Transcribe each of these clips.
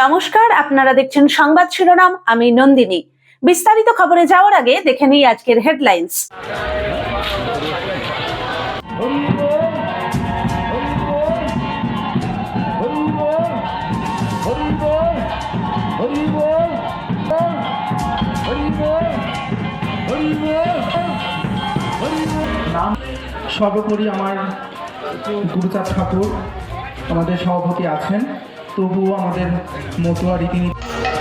নমস্কার, আপনারা দেখছেন সংবাদ শিরোনাম, আমি নন্দিনী। বিস্তারিত খবরে যাওয়ার আগে দেখে নিই আজকের হেডলাইন্স। সর্বোপরি আমার গুরুচাঁদ ঠাকুর আমাদের সভাপতি আছেন। তবুও আমাদের মতুয়া রীতিনীতি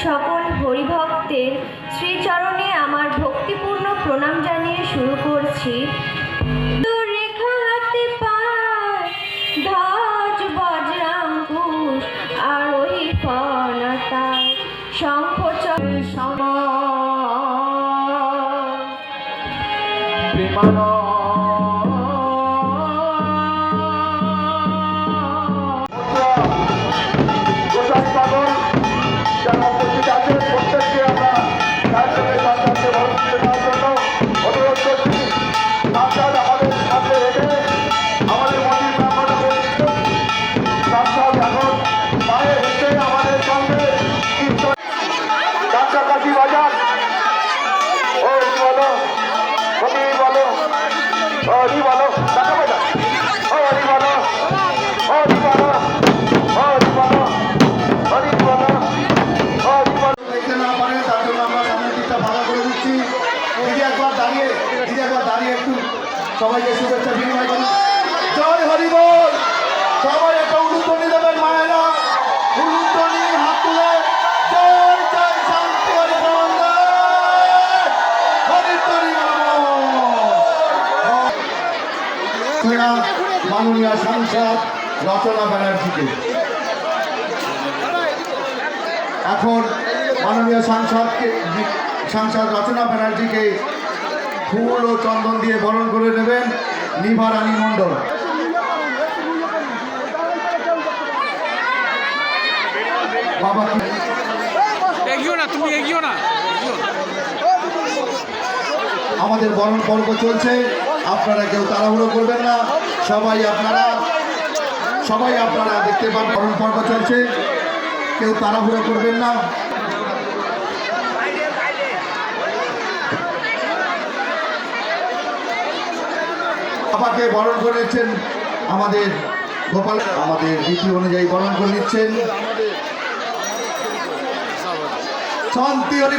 সকল হরিভক্তের শ্রীচরণে আমার ভক্তিপূর্ণ প্রণাম জানিয়ে শুরু করছি। হাতে পায় হরি বলো? মাননীয় সাংসদ রচনা ব্যানার্জিকে। এখন মাননীয় সাংসদকে সাংসদ রচনা ব্যানার্জিকে ফুল ও চন্দন দিয়ে বরণ করে নেবেন নিভা রানী মণ্ডল। বাবা কি- না তুমি না। আমাদের বরণ পর্ব চলছে। আপনারা কেউ তাড়াহুড়ো করবেন না। সবাই আপনারা সবাই আপনারা দেখতে পান পর্ব চলছে। কেউ তাড়াহুড়ো করবেন না। বাবাকে বরণ করে নিচ্ছেন আমাদের গোপাল, আমাদের রীতি অনুযায়ী বরণ করে নিচ্ছেন। শান্তি হরি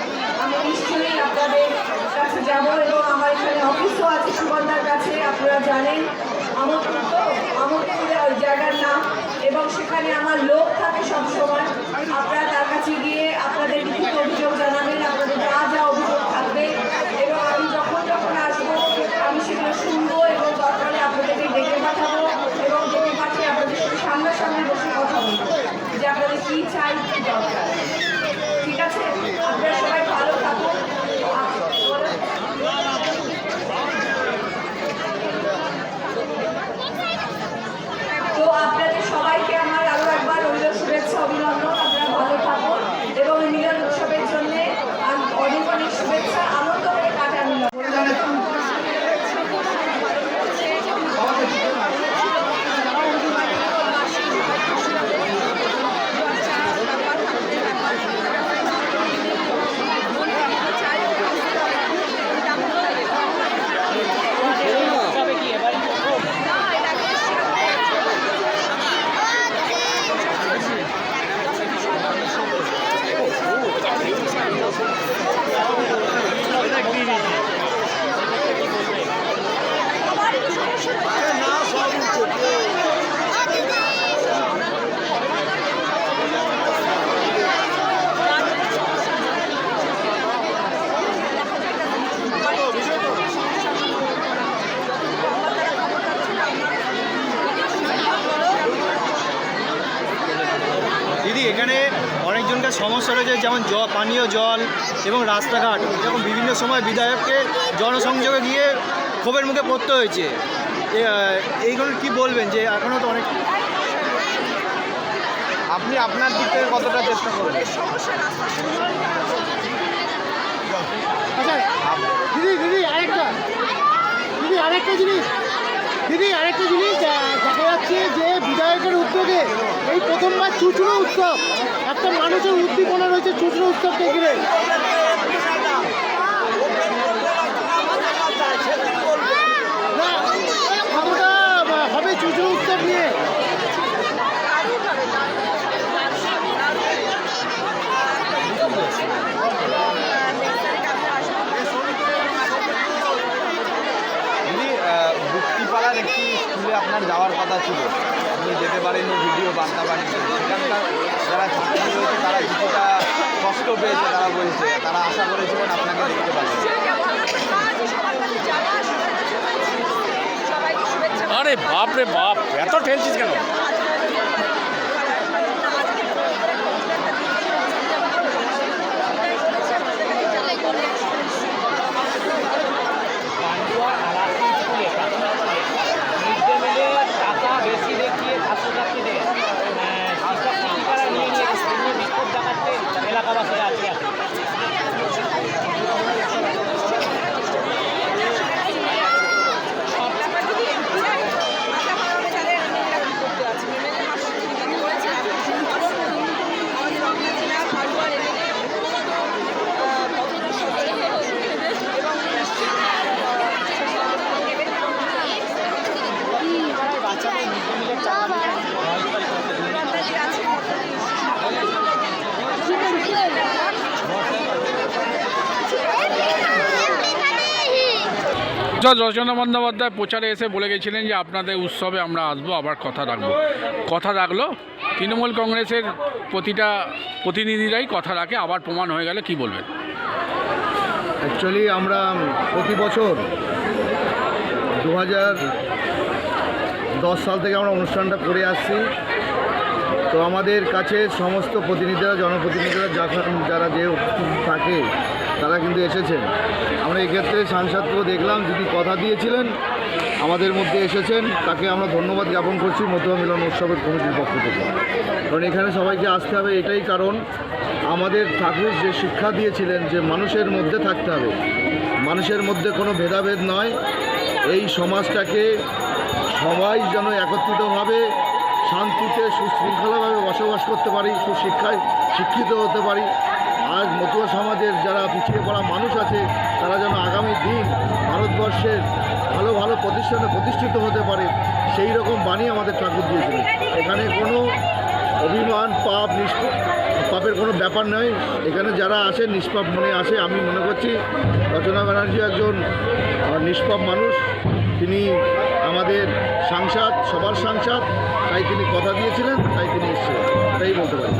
আমি নিশ্চয়ই আপনাদের কাছে যাব এবং আমার এখানে অফিসও আছে সুগন্ধার কাছে, আপনারা জানেন। আমোদপুর তো আমোদপুরে ওই জায়গার নাম। এবং সেখানে আমার লোক থাকে সবসময়। আপনারা তার কাছে গিয়ে আপনাদের লিখিত অভিযোগ জানাবেন, আপনাদের যা যা অভিযোগ থাকবে এবং আমি যখন যখন আসব আমি সেগুলো শুনব এবং দরকারে আপনাদেরকে ডেকে পাঠাবো এবং ডেকে পাঠিয়ে আপনাদের সাথে সামনাসামনি বসে কথা বলব যে আপনাদের কী চাই এখানে অনেকজনকার সমস্যা রয়েছে, যেমন জল পানীয় জল এবং রাস্তাঘাট। এরকম বিভিন্ন সময় বিধায়ককে জনসংযোগে গিয়ে ক্ষোভের মুখে পড়তে হয়েছে। এইগুলো কি বলবেন, যে এখনও তো অনেক আপনি আপনার দিক থেকে কতটা চেষ্টা করবেন? দিদি দিদি, আরেকটা। দিদি, আরেকটা জিনিস। দিদি, আরেকটা জিনিস দেখা যাচ্ছে যে বিধায়কের উদ্যোগে এই প্রথমবার চুচড়ো উৎসব, একটা মানুষের উদ্দীপনা রয়েছে চুচড়ো উৎসবকে ঘিরে না কতটা আহ, হবে চুচড়ো উৎসব নিয়ে দিদি মুক্তিপাড়ার একটি স্কুলে আপনার যাওয়ার কথা ছিল। আপনি যেতে পারেননি ভিডিও বার্তা পাঠিয়েছেন। সেখানকার যারা ছাত্রী রয়েছে, তারা কিছুটা কষ্ট পেয়েছে, তারা বলছে। তারা আশা করেছিলেন আপনাকে দেখতে পাবেন। আরে বাপ রে বাপ, এত ঠেলছিস কেন? যা রচনা বন্দ্যোপাধ্যায় প্রচারে এসে বলে গেছিলেন যে আপনাদের উৎসবে আমরা আসব, আবার কথা রাখব। কথা রাখল, তৃণমূল কংগ্রেসের প্রতিটা প্রতিনিধিরাই কথা রাখে, আবার প্রমাণ হয়ে গেলে কি বলবেন? অ্যাকচুয়ালি আমরা প্রতি বছর দু দশ সাল থেকে আমরা অনুষ্ঠানটা করে আসছি। তো আমাদের কাছে সমস্ত প্রতিনিধিরা, জনপ্রতিনিধিরা যারা যে থাকে তারা কিন্তু এসেছেন। আমরা এক্ষেত্রে সাংসদকেও দেখলাম, যিনি কথা দিয়েছিলেন, আমাদের মধ্যে এসেছেন। তাকে আমরা ধন্যবাদ জ্ঞাপন করছি মধ্যমা মিলন উৎসবের কমিটির পক্ষ থেকে। কারণ এখানে সবাইকে আসতে হবে, এটাই কারণ আমাদের ঠাকুর যে শিক্ষা দিয়েছিলেন, যে মানুষের মধ্যে থাকতে হবে। মানুষের মধ্যে কোনো ভেদাভেদ নয়। এই সমাজটাকে সবাই যেন একত্রিতভাবে, শান্তিতে, সুশৃঙ্খলাভাবে বসবাস করতে পারি, সুশিক্ষায় শিক্ষিত হতে পারি। আজ মতুয়া সমাজের যারা পিছিয়ে পড়া মানুষ আছে, তারা যেন আগামী দিন ভারতবর্ষের ভালো ভালো প্রতিষ্ঠানে প্রতিষ্ঠিত হতে পারে, সেই রকম বাণী আমাদের ঠাকুর দিয়েছিলেন এখানে কোনো অভিমান, পাপ, নিষ্প, পাপের কোনো ব্যাপার নয়। এখানে যারা আসে, নিষ্পাপ মনে আসে, আমি মনে করছি রচনা ব্যানার্জি একজন নিষ্পাপ মানুষ। তিনি আমাদের সাংসদ, সবার সাংসদ, তাই তিনি কথা দিয়েছিলেন, তাই তিনি এসেছিলেন। এটাই বলতে পারি।